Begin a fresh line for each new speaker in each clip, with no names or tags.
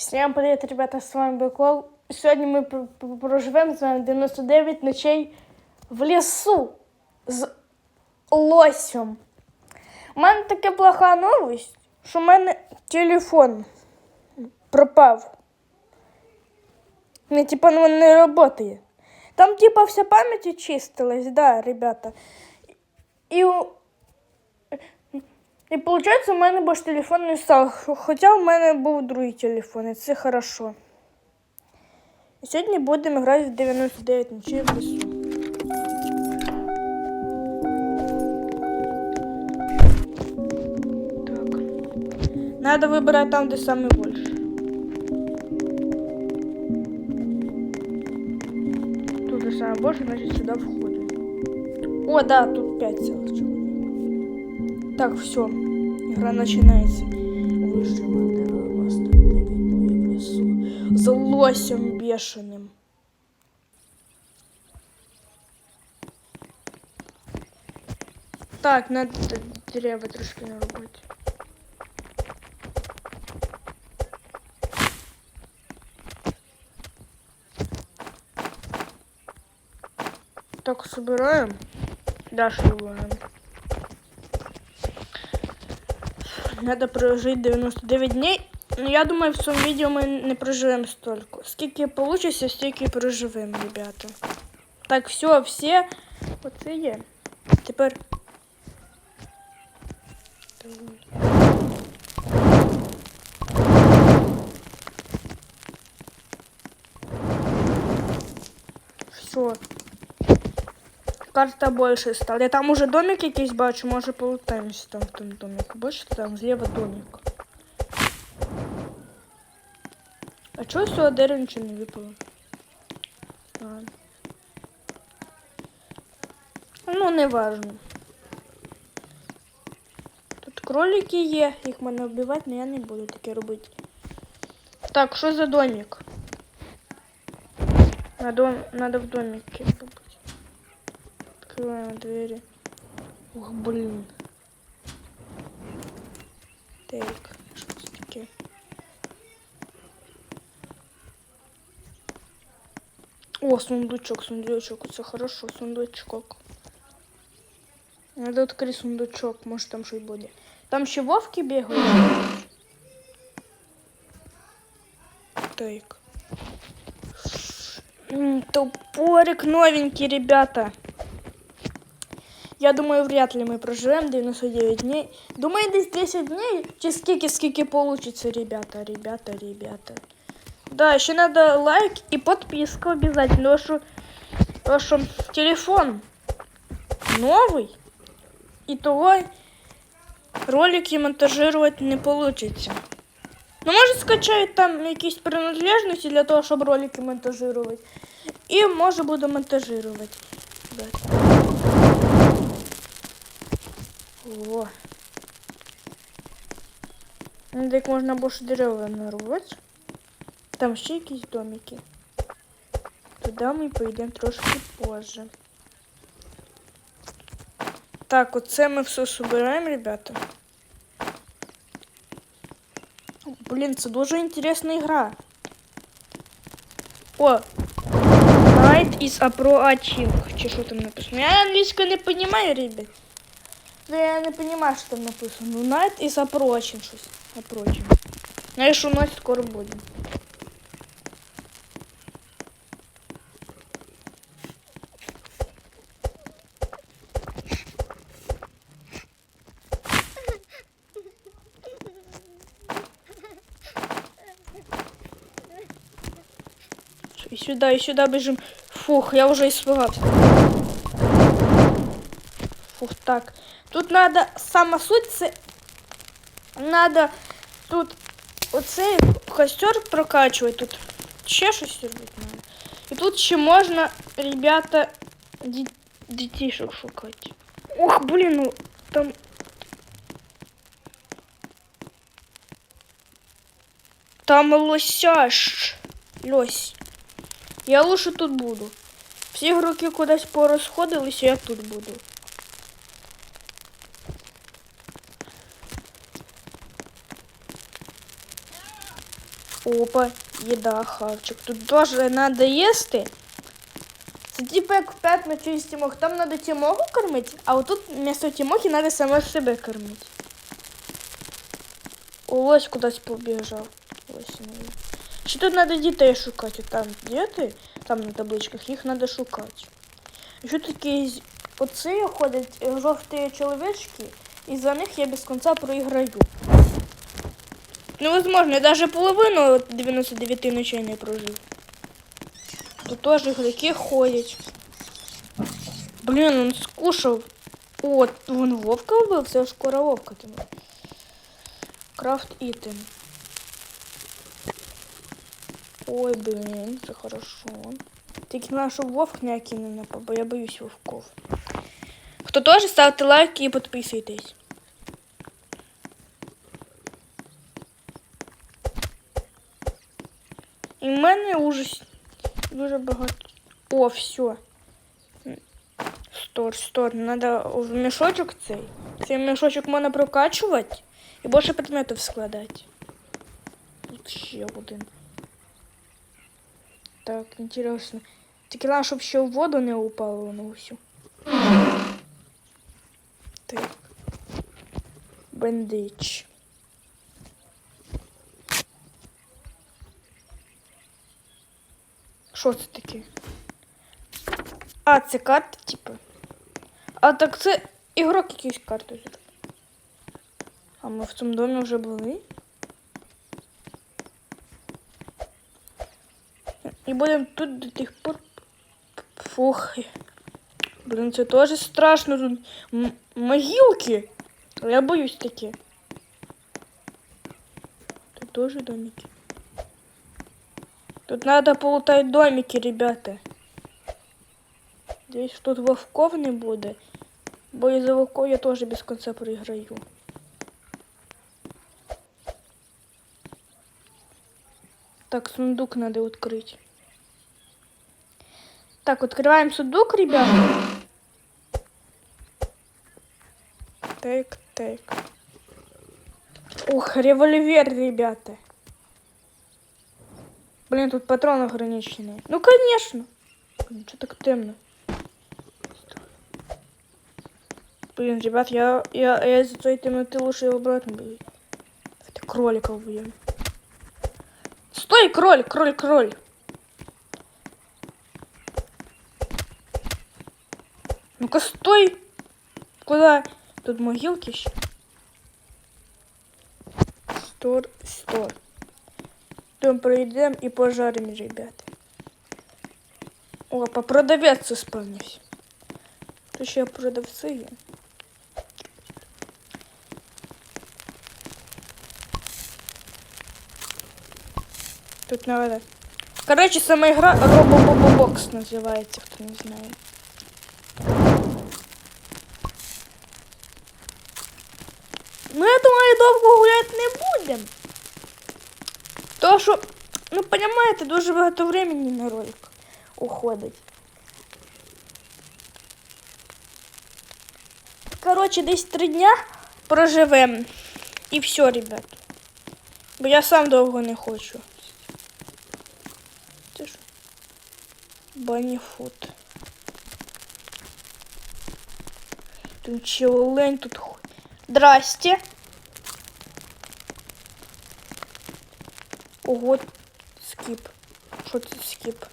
Всем привет, ребята, с вами Бекол. Сьогодні ми пр- пр- проживемо з вами 99 ночей в лісу з лосем. У мене така плоха новость, що в мене телефон пропав. Не, типа, він не працює. Там, типа, вся пам'ять очистилась, да, ребята. І, у- і виходить, у мене більше телефон не став. Хоча у мене був другий телефон, і це хорошо. І сьогодні будемо грати в 99 ночей в лісу. Так. Надо вибирати там, де саме більше. Тут де саме більше, значить сюди входимо. О, да, тут 5 целых человек. Так, все. Игра начинается. Выживание 99 дней в лесу. За лосем бешеным. Так, надо д- дерева трошки на роботі. Так, собираем. Дальше убираем. Надо прожить 99 дней. Ну, я думаю, в цьому відео ми не проживемо столько. Скільки вийде, стільки і проживемо, ребята. Так, все, все. Оце є. Тепер. Все. Карта більше стала. Я там уже домик якийсь бачу, може полутаємося там в тому домику. Бачите, там зліва домик. А чого з цього дерева нічого не випало? Ладно. Ну, не важно. Тут кролики є, їх можна вбивати, але я не буду таке робити. Так, що за домик? Надо, надо в домике. Открываем двери. Ух, блин. Так, что это таке? О, сундучок, сундучок, это хорошо, сундучок. Надо відкрити сундучок, може там щось буде. Там ще вовки бігають. Так. Топорик новенький, ребята. Я думаю, вряд ли мы проживем 99 дней. Думаю, десь 10 дней. Чи скільки, скільки получится, ребята, ребята, ребята. Да, еще надо лайк и подписка обязательно, потому что, потому что телефон новый, и того ролики монтажировать не получится. Ну, може скачають там якісь принадлежності для того, щоб ролики монтажувати. І може буду монтажувати. О. Ну, так можна більше дерева нарвати. Там ще якісь домики. Туди ми поїдемо трошки позже. Так, оце ми все собираємо, ребята. Блін, це дуже інтересна ігра. О! Night is approaching. Чи що там написано? Я англійську не розумію, ребят. Да я не розумію, що там написано. Ну, Night is approaching щось. Approaching. Знаєш, що ночь скоро буде. И сюда, и сюда бежим. Фух, я уже испугался. Фух, так. Тут надо, сама суть, це надо тут оцей костер прокачувати. Тут ще щось робити надо. І тут ще можна, ребята, ді- дітішок шукати. Ох, блін, ну там. Там лосяш. Лось. Я лучше тут буду. Всі ігроки кудись порозходилися, я тут буду. Опа, їда, хавчик. Тут теж треба їсти. Це типу як в п'ятницю із Тімох. Там треба Тімоху кормити, а отут вместо Тімохи треба саме себе кормити. О, Лось кудись побіжав. Ось не. Ще тут треба дітей шукати. Там діти, там на табличках, шукати. І що такі з- оці ходять е, жовті чоловічки, і за них я без кінця проіграю. Невозможно, я даже половину 99 ночей не прожив. Тут теж ігроки ходять. Блін, он скушав. О, вон вовка вбив, це скоро вовка тебе. Крафт ітем. Ой, блін, це хорошо. Тільки треба, щоб вовк ніякий не напав, бо я боюсь вовков. Хто теж ставте лайки і підписуйтесь. І в мене уже дуже багато. О, все. Стор, стор. Надо в мішочок цей. Цей мішочок можна прокачувати і більше предметів складати. Тут ще один. Так, інтересно. Тільки треба, щоб ще в воду не упало воно всю. Так. Бендич. Що це таке? А, це карта, типу. А так це ігрок якийсь карту зробив. А ми в цьому домі вже були. І будемо тут до тих пор. Фух. Блін, це теж страшно тут. М- могилки. Я боюсь таке. Тут тоже домики. Тут надо полутать домики, ребята. Здесь тут вовков не буде. Бо із-за вовков я теж без конца проіграю. Так, сундук надо открыть. Так, открываем сундук, ребята. Так, так. Ух, револьвер, ребята. Блин, тут патроны ограниченные. Ну, конечно. Блин, что так темно? Блин, ребят, я, я, я из-за той темноты лучше его обратно бью. Это кроликов убьем. Стой, кролик, кролик, кролик. Ну-ка, стой. Куда? Тут могилки еще. Стор, стор. Потом пройдем и пожарим, ребят. Опа, продавец исполнился. Тут ще продавці є. Тут надо. Короче, сама игра Робобобобокс называется, кто не знает. Ну, я думаю, довго гуляти не будемо. Що, ну, понимаєте, дуже багато времени на ролик уходить. Короче, десь три дня проживемо. І все, ребят. Бо я сам довго не хочу. Це ж баніфут. Тут ще олень тут. Здрасте. Ого, скип. Це скип?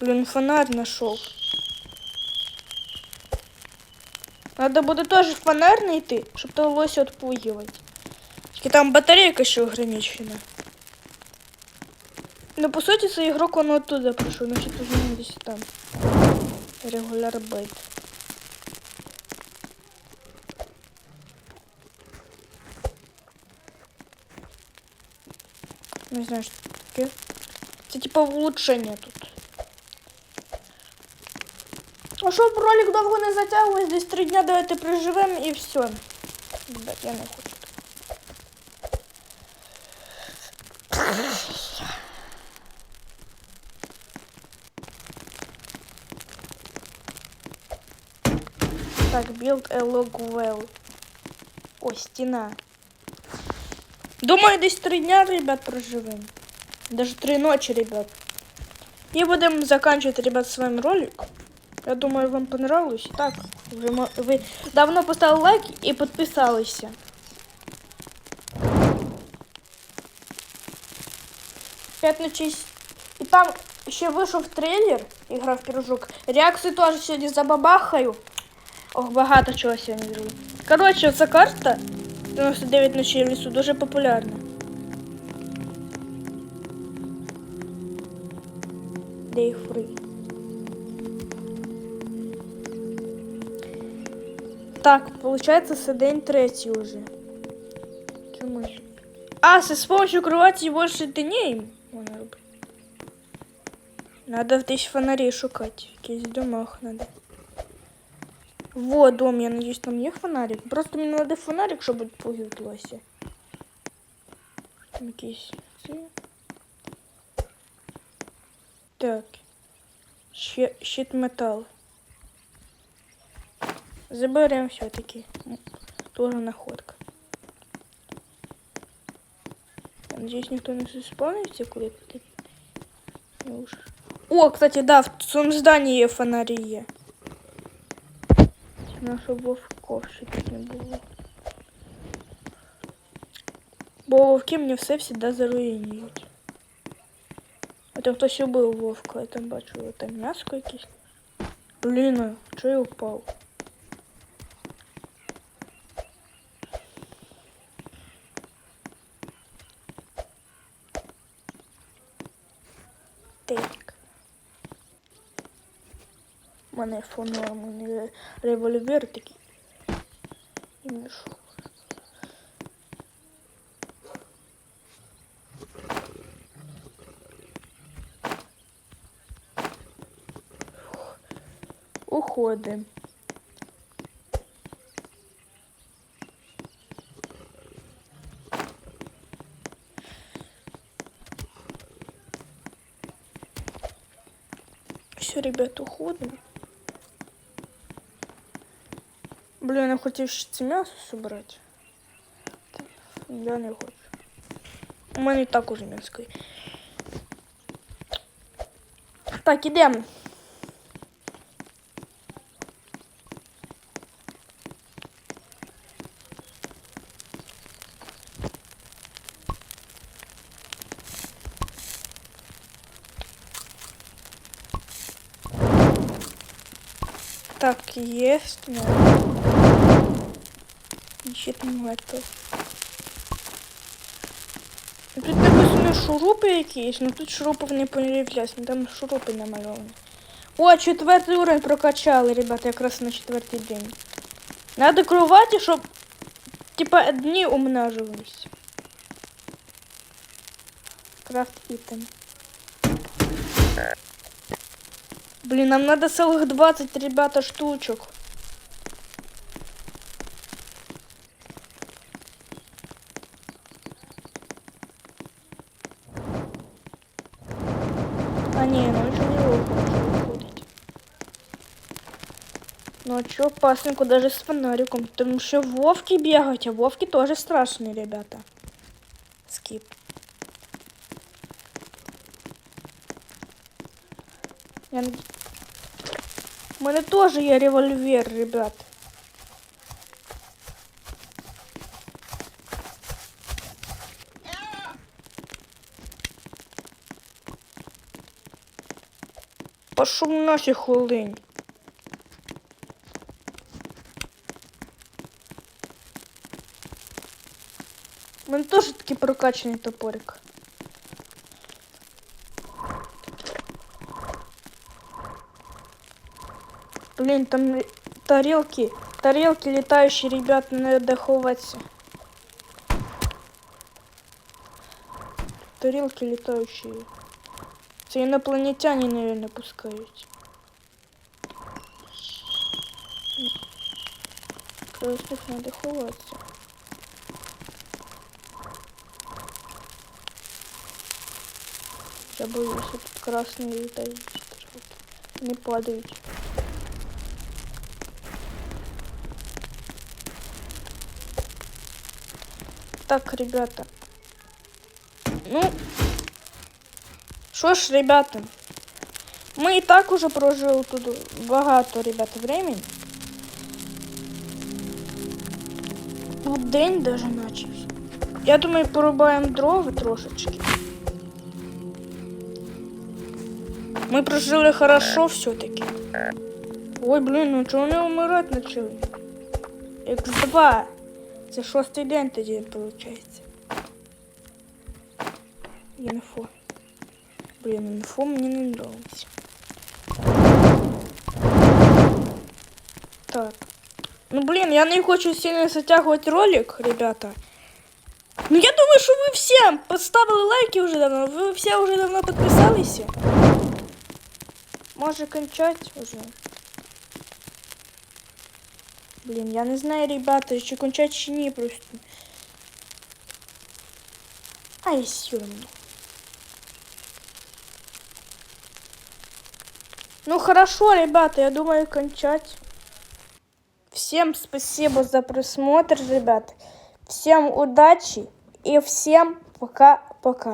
Блін, фонарь знайшов. Надо буде теж фонарь знайти, щоб того лося відпугивати. Тільки там батарейка ще ограничена. Ну, по суті, цей ігрок он оттуда прийшов, значить тут десь там. Регуляр бейт. Не знаю, це таке. Це типа влучшення тут. А щоб ролик довго не затягувався, десь три дня давайте проживемо і все. Ребят, я не хочу. Так, build a log well. О, стена. Думаю, десь три дня, ребят, проживем. Даже три ночи, ребят. И будем заканчивать, ребят, с вами ролик. Я думаю, вам понравилось. Так, вы, мо- вы давно поставили лайк и подписались. П'ять ночей. с- І там ще вийшов трейлер, ігра в пірожок. Реакцію теж сьогодні забабахаю. Ох, багато чого сьогодні зроблю. Коротше, ця карта 99 ночей в лісу дуже популярна. Day free. Так, получается, це день третій уже. Чому ж? А, це з помощью кровати більше дней можна робити. Надо десь фонарі шукати. В якихось домах надо. Во, дом, я надеюсь, там є фонарик. Просто мені надо фонарик, щоб відпугивалося. Там якісь ці. Так. Щит, щит метал. Заберем все-таки. М, Тоже находка. Я надеюсь, никто не заспавнится куда-то. Ну уж. О, кстати, да, в цьому здании є фонарі є. Наша вовков ще тут не було. Бо вовки мені все всегда заруйнують. А там хтось убив вовка, я там бачу, там м'яско якесь. Блін, а чого я упав? У мене фонар, у револьвер такий. І мішок. Уходим. Все, ребят, уходим. Блин, я хотів ще це м'ясо собрати. Та Я не хочу. У мене і так уже м'яско. є. Так, ідемо. Так, есть. Ну. Ще там это. Тут написано шурупи якісь, ну тут шурупів не появляюсь, ну там шурупи намальовані. О, четвертий уровень прокачали, ребята, якраз на четвертий день. Надо кровати, щоб типа дні умножувались. Крафт итем. Блин, нам надо целых 20, ребята, штучек. Ночью опасненько даже с фонариком, потому что вовки бегать, а вовки тоже страшные, ребята. Скип. Я... У мене теж є револьвер, ребят. Пошов наші хвилин. Теж такий прокачаний топорик. Блин, там тарелки, тарелки летающие, ребят, надо ховаться. Тарелки летающие. Це инопланетяне, наверное, пускают. Просто надо ховаться. Я боюсь, тут красные летающие тарелки. Не падают. Так, ребята, Ну, що ж, ребята, ми і так уже прожили тут багато, ребята, времени. Тут день даже начався. Я думаю, порубаємо дрова трошечки. Ми прожили хорошо все-таки. Ой, блін, ну чого вони вмирати почали? X2. Це шостий день тоді виходить. Інфо. Блін, інфо мені не нравится. Так. Ну, блін, я не хочу сильно затягувати ролик, ребята. Ну, я думаю, що ви всі поставили лайки вже давно. Ви всі вже давно підписалися. Може кончать уже. Блін, я не знаю, ребята, чи кончать чи ні просто. Ай, сьогодні. Ну хорошо, ребята, я думаю кончать. Всем спасибо за просмотр, ребят. Всем удачи и всем пока-пока.